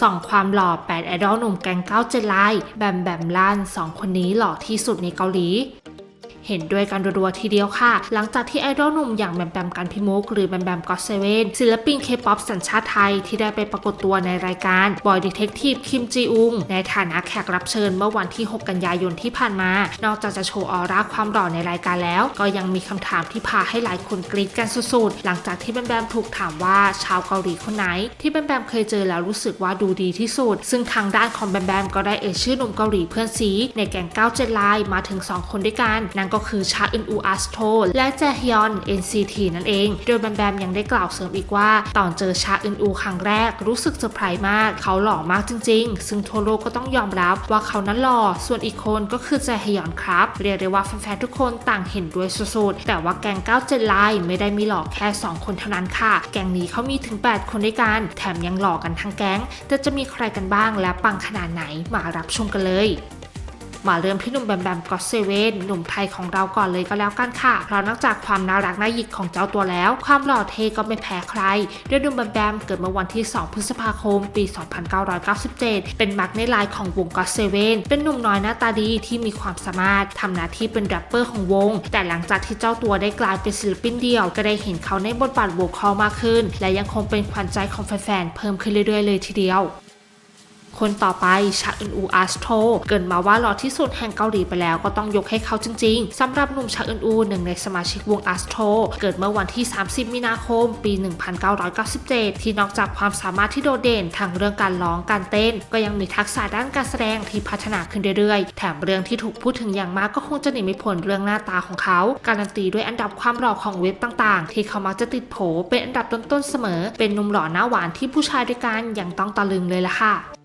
ส่องความหล่อ 8 ไอดอลหนุ่มแกงเก้าเจนไลแบมแบมลั่น2คนนี้หล่อที่สุดในเกาหลี เห็นด้วยกันรัวๆทีเดียวค่ะ หลังจากที่ไอดอลหนุ่มอย่างแบมแบมกันพิมุกหรือแบมแบมก็เซเว่นศิลปินเคป๊อปสัญชาติไทยที่ได้ไปปรากฏตัวในรายการบอยดีเทคทีฟคิมจีอุงในฐานะแขกรับเชิญเมื่อวันที่ 6 กันยายนที่ผ่านมา นอกจากจะโชว์ออร่าความหล่อในรายการแล้ว ก็ยังมีคำถามที่พาให้หลายคนกรี๊ดกันสุดๆ หลังจากที่แบมแบมถูกถามว่าชาวเกาหลีคนไหน ที่แบมแบมเคยเจอแล้วรู้สึกว่าดูดีที่สุด ซึ่งทางด้านของแบมแบมก็ได้เอ่ยชื่อหนุ่มเกาหลีเพื่อนซีในแก๊งเก้าเจนไลน์มาถึง 2 คนด้วยกันนั่นก็็คือชาอึนอูอัสโทและแจฮยอน NCT นั่นเอง โดยแบมแบมยังได้กล่าวเสริมอีกว่า ตอนเจอชาอึนอูครั้งแรกรู้สึกเซอร์ไพรส์มาก เขาหล่อมากจริง ๆ ซึ่งทั่วโลกก็ต้องยอมรับว่าเขานั้นหล่อ ส่วนอีกคนก็คือแจฮยอนครับ เรียกได้ว่าแฟนๆทุกคนต่างเห็นด้วยสุดๆ แต่ว่าแกงเก้าเจนไลน์ไม่ได้มีหล่อแค่ 2 คนเท่านั้นค่ะ แกงนี้เขามีถึง 8 คนด้วยกัน แถมยังหล่อกันทั้งแก๊ง แต่จะมีใครกันบ้างและปังขนาดไหนมารับชมกันเลย มาเริ่มที่หนุ่มแบมแบมก็อตเซเว่นหนุ่มไทยของเราก่อนเลยก็แล้วกันค่ะ เพราะนอกจากความน่ารักน่าหยิกของเจ้าตัวแล้ว ความหล่อเท่ก็ไม่แพ้ใครด้วยหนุ่มแบมแบมเกิดเมื่อวันที่ 2 พฤษภาคม ปี 2997 เป็นมักในไลน์ของวงก็อตเซเว่นเป็นหนุ่มน้อยหน้าตาดีที่มีความสามารถทำหน้าที่เป็นแรปเปอร์ของวง แต่หลังจากที่เจ้าตัวได้กลายเป็นศิลปินเดี่ยว ก็ได้เห็นเขาในบทบาทโวคอลมากขึ้น และยังคงเป็นขวัญใจของแฟนๆเพิ่มขึ้นเรื่อยๆเลยทีเดียว คนต่อไปชาอึนอูอาสโทเกินมาว่าหล่อที่สุดแห่งเกาหลีไปแล้วก็ต้องยกให้เขาจริง ๆสำหรับหนุ่มชาอึนอูหนึ่งในสมาชิกวงอาสโทเกิดเมื่อวันที่ 30 มีนาคม ปี 1997 ที่นอกจากความสามารถที่โดดเด่นทางเรื่องการร้องการเต้น ก็ยังมีทักษะด้านการแสดงที่พัฒนาขึ้นเรื่อยๆ แถมเรื่องที่ถูกพูดถึงอย่างมากก็คงจะหนีไม่พ้นเรื่องหน้าตาของเขา การันตีด้วยอันดับความหล่อของเว็บต่างๆ ที่เขามักจะติดโผเป็นอันดับต้นๆเสมอ เป็นหนุ่มหล่อหน้าหวานที่ผู้ชายด้วยกันยังต้องตะลึงเลยล่ะค่ะ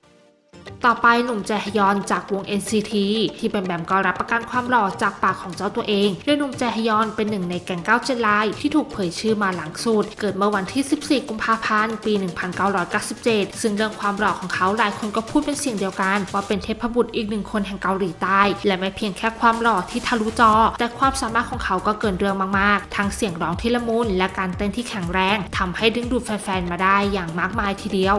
ต่อไปหนุ่มแจฮยอนจากวง NCT ที่แบมแบมก็รับประกันความหล่อจากปากของเจ้าตัวเองโดยหนุ่มแจฮยอนเป็นหนึ่งในแก๊งเก้าเจนไลที่ถูกเผยชื่อมาหลังสุด เกิดเมื่อวันที่ 14 กุมภาพันธ์ ปี 1997 ซึ่งเรื่องความหล่อของเขาหลายคนก็พูดเป็นเสียงเดียวกัน ว่าเป็นเทพบุตรอีกหนึ่งคนแห่งเกาหลีใต้ และไม่เพียงแค่ความหล่อที่ทะลุจอ แต่ความสามารถของเขาก็เกินเรื่องมากๆ ทั้งเสียงร้องที่ละมุนและการเต้นที่แข็งแรงทำให้ดึงดูดแฟนๆมาได้อย่างมากมายทีเดียว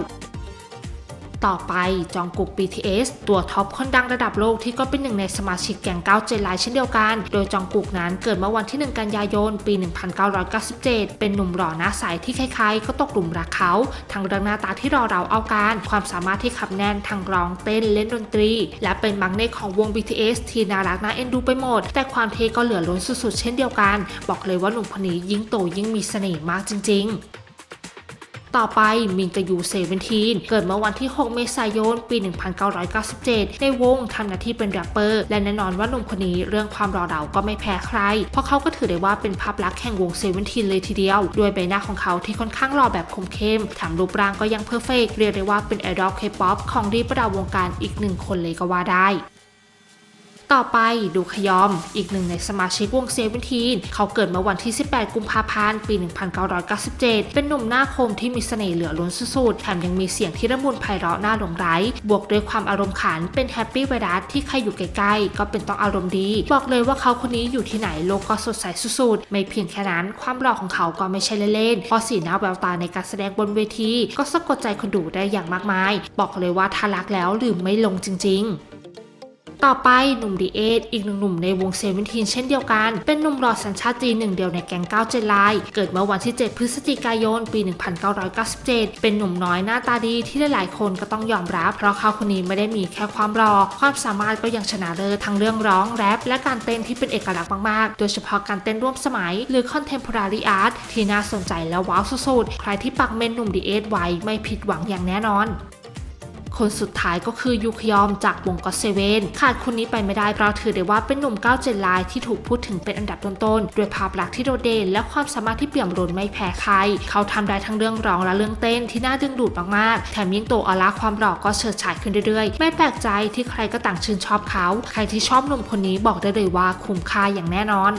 ต่อไปจองกุก BTS ตัวท็อปคนดังระดับโลกที่ก็เป็นหนึ่งในสมาชิกแก๊งเก้าเจนไลน์เช่นเดียวกัน โดยจองกุกนั้นเกิดเมื่อวันที่ 1 กันยายน ปี 1997 เป็นหนุ่มหล่อหน้าใสที่ใครๆก็ตกหลุมรักเขาทั้งเรื่องหน้าตาที่รอเราเอาการ ความสามารถที่ขับแน่นทั้งร้องเต้นเล่นดนตรี และเป็นมังเนตของวง BTS ที่น่ารักน่าเอ็นดูไปหมด แต่ความเท่ก็เหลือล้นสุดๆ เช่นเดียวกัน บอกเลยว่าหนุ่มคนนี้ยิ่งโตยิ่งมีเสน่ห์มากจริง ๆ ต่อไปมินกยูเซเวนทีนเกิดเมื่อวันที่ 6 เมษายน ปี 1997 ในวงทำหน้าที่เป็นแรปเปอร์ และแน่นอนว่าหนุ่มคนนี้เรื่องความรอเดาก็ไม่แพ้ใคร เพราะเขาก็ถือได้ว่าเป็นภาพลักษณ์แห่งวงเซเวนทีนเลยทีเดียว ด้วยใบหน้าของเขาที่ค่อนข้างหล่อแบบคมเข้มแถมรูปร่างก็ยังเพอร์เฟกเรียกได้ว่าเป็นไอดอลเคป๊อปของดีประดาวงการอีกหนึ่งคนเลยก็ว่าได้ ต่อไปดูขยอม อีกหนึ่งในสมาชิกวงเซเวนทีนเขาเกิดเมื่อวันที่ 18 กุมภาพันธ์ ปี 1997 เป็นหนุ่มหน้าคมที่มีเสน่ห์เหลือล้นสุดๆ แถมยังมีเสียงที่ระมุนไพเราะน่าหลงไหล บวกด้วยความอารมณ์ขัน เป็นแฮปปี้ไวรัสที่ใครอยู่ใกล้ๆ ก็เป็นต้องอารมณ์ดี บอกเลยว่าเขาคนนี้อยู่ที่ไหนโลกก็สดใสสุดๆ ไม่เพียงแค่นั้น ความหล่อของเขาก็ไม่ใช่เล่นๆ เพราะสีหน้าแววตาในการแสดงบนเวที ก็สะกดใจคนดูได้อย่างมากมาย บอกเลยว่าถ้ารักแล้วลืมไม่ลงจริง ๆ ต่อไปหนุ่มดีเอทอีกหนึ่งหนุ่มในวงเซเวนทีนเช่นเดียวกัน เป็นหนุ่มหล่อสัญชาติจีนหนึ่งเดียวในแก๊งเก้าเจนไลน์เกิดเมื่อวันที่ 7 พฤศจิกายน ปี 1997 เป็นหนุ่มน้อยหน้าตาดีที่หลายๆคนก็ต้องยอมรับ เพราะเขาคนนี้ไม่ได้มีแค่ความหล่อความสามารถก็ยังชนะเลิศทั้งเรื่องร้องแรปและการเต้นที่เป็นเอกลักษณ์มากๆ โดยเฉพาะการเต้นร่วมสมัย หรือ contemporary art ที่น่าสนใจและว้าวสุดๆ ใครที่ปักเมนหนุ่มดีเอทไว้ไม่ผิดหวังอย่างแน่นอน คนสุดท้ายก็คือยูคยอมจากวงก็เซเว่นขาดคนนี้ไปไม่ได้เพราะถือได้ว่าเป็นหนุ่มก้าวเจนไลน์ที่ถูกพูดถึงเป็นอันดับต้นๆด้วยภาพลักษณ์ที่โดดเด่นและความสามารถที่เปี่ยมล้นไม่แพ้ใคร เขาทำได้ทั้งเรื่องร้องและเรื่องเต้นที่น่าดึงดูดมากๆ แถมยิ่งโตออร่าความหล่อก็เฉิดฉายขึ้นเรื่อยๆ ไม่แปลกใจที่ใครก็ต่างชื่นชอบเขา ใครที่ชอบหนุ่มคนนี้บอกได้เลยว่าคุ้มค่าอย่างแน่นอน